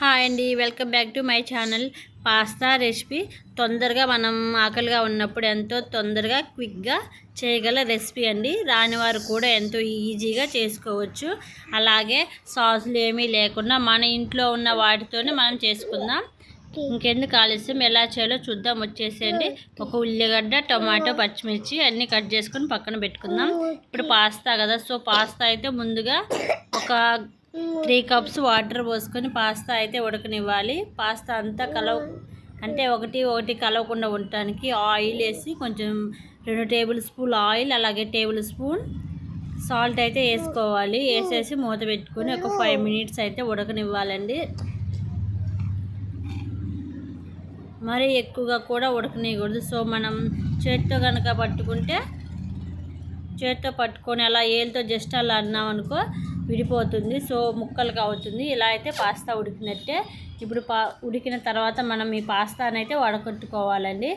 Hi అండి welcome back to my channel pasta recipe. తొందరగా మనం ఆకలిగా ఉన్నప్పుడు ఎంతో తొందరగా క్విక్గా చేయగల రెసిపీ అండి. రానివారు కూడా ఎంతో ఈజీగా చేసుకోవచ్చు. అలాగే సాసులు ఏమీ లేకుండా మన ఇంట్లో ఉన్న వాటితోనే మనం చేసుకుందాం. ఇంకెందుకు ఆలస్యం ఎలా చేయాలో చూద్దాం. వచ్చేసేయండి. ఒక ఉల్లిగడ్డ టొమాటో పచ్చిమిర్చి అన్నీ కట్ చేసుకొని పక్కన పెట్టుకుందాం. ఇప్పుడు పాస్తా కదా సో పాస్తా అయితే ముందుగా ఒక త్రీ కప్స్ వాటర్ పోసుకొని పాస్తా అయితే ఉడకనివ్వాలి. పాస్తా అంతా కలవ అంటే ఒకటి ఒకటి కలవకుండా ఉండటానికి ఆయిల్ వేసి కొంచెం రెండు టేబుల్ స్పూన్ ఆయిల్ అలాగే టేబుల్ స్పూన్ సాల్ట్ అయితే వేసుకోవాలి. వేసేసి మూత పెట్టుకొని ఒక ఫైవ్ మినిట్స్ అయితే ఉడకనివ్వాలండి. మరీ ఎక్కువగా కూడా ఉడకనియకూడదు. సో మనం చేతితో కనుక పట్టుకుంటే చేతితో పట్టుకొని అలా ఏళ్ళతో జస్ట్ అలా అన్నాం అనుకో విడిపోతుంది. సో ముక్కలుగా అవుతుంది. ఇలా అయితే పాస్తా ఉడికినట్టే. ఇప్పుడు పా ఉడికిన తర్వాత మనం ఈ పాస్తానైతే వడకట్టుకోవాలండి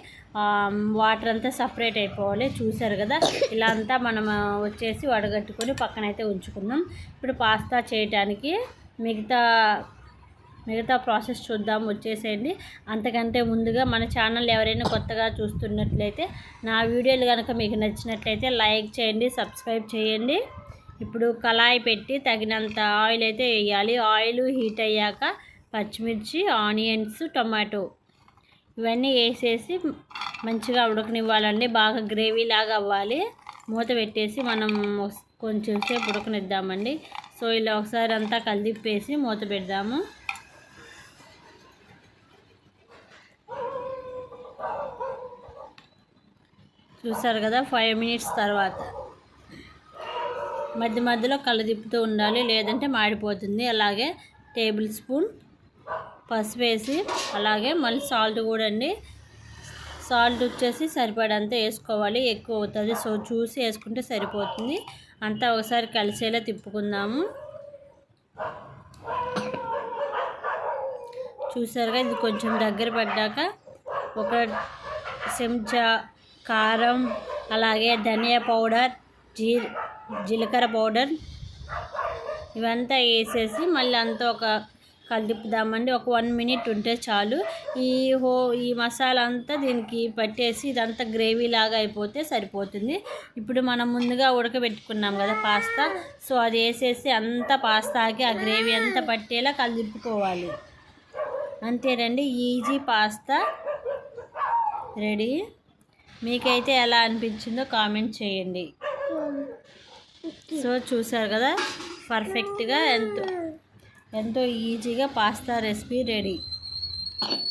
వాటర్ అంతా సపరేట్ అయిపోవాలి. చూసారు కదా? ఇలా అంతా మనం వచ్చేసి వడగట్టుకొని పక్కనైతే ఉంచుకుందాం. ఇప్పుడు పాస్తా చేయటానికి మిగతా మిగతా ప్రాసెస్ చూద్దాం. వచ్చేసేయండి. అంతకంటే ముందుగా మన ఛానల్ ఎవరైనా కొత్తగా చూస్తున్నట్లయితే నా వీడియోలు కనుక మీకు నచ్చినట్లయితే లైక్ చేయండి సబ్స్క్రైబ్ చేయండి. ఇప్పుడు కళాయి పెట్టి తగినంత ఆయిల్ అయితే వేయాలి. ఆయిల్ హీట్ అయ్యాక పచ్చిమిర్చి ఆనియన్స్ టొమాటో ఇవన్నీ వేసేసి మంచిగా ఉడకనివ్వాలండి. బాగా గ్రేవీ లాగా అవ్వాలి. మూత పెట్టేసి మనం కొంచెం సేపు ఉడకనిద్దామండి. సో ఇలా ఒకసారి అంతా కలిదిప్పేసి మూత పెడదాము. చూసారు కదా? ఫైవ్ మినిట్స్ తర్వాత. మధ్య మధ్యలో కళ్ళదిప్పుతూ ఉండాలి లేదంటే మాడిపోతుంది. అలాగే టేబుల్ స్పూన్ పసుపు వేసి అలాగే మళ్ళీ సాల్ట్ కూడా అండి. సాల్ట్ వచ్చేసి సరిపడంత వేసుకోవాలి. ఎక్కువ అవుతుంది. సో చూసి వేసుకుంటే సరిపోతుంది. అంతా ఒకసారి కలిసేలా తిప్పుకుందాము. చూసారుగా ఇది కొంచెం దగ్గర పడ్డాక ఒక చెంచా కారం అలాగే ధనియా పౌడర్ జీ జీలకర్ర పౌడర్ ఇవంతా వేసేసి మళ్ళీ అంతా ఒక కలుపుదామండి. ఒక వన్ మినిట్ ఉంటే చాలు. ఈ హో ఈ మసాలా అంతా దీనికి పట్టేసి ఇదంతా గ్రేవీ లాగా అయిపోతే సరిపోతుంది. ఇప్పుడు మనం ముందుగా ఉడకబెట్టుకున్నాం కదా పాస్తా. సో అది వేసేసి అంతా పాస్తాకి ఆ గ్రేవీ అంతా పట్టేలా కలుపుకోవాలి. అంతేనండి ఈజీ పాస్తా. రెడీ? మీకైతే ఎలా అనిపించిందో కామెంట్ చేయండి. సో చూసారు కదా పర్ఫెక్ట్గా ఎంతో ఎంతో ఈజీగా పాస్తా రెసిపీ రెడీ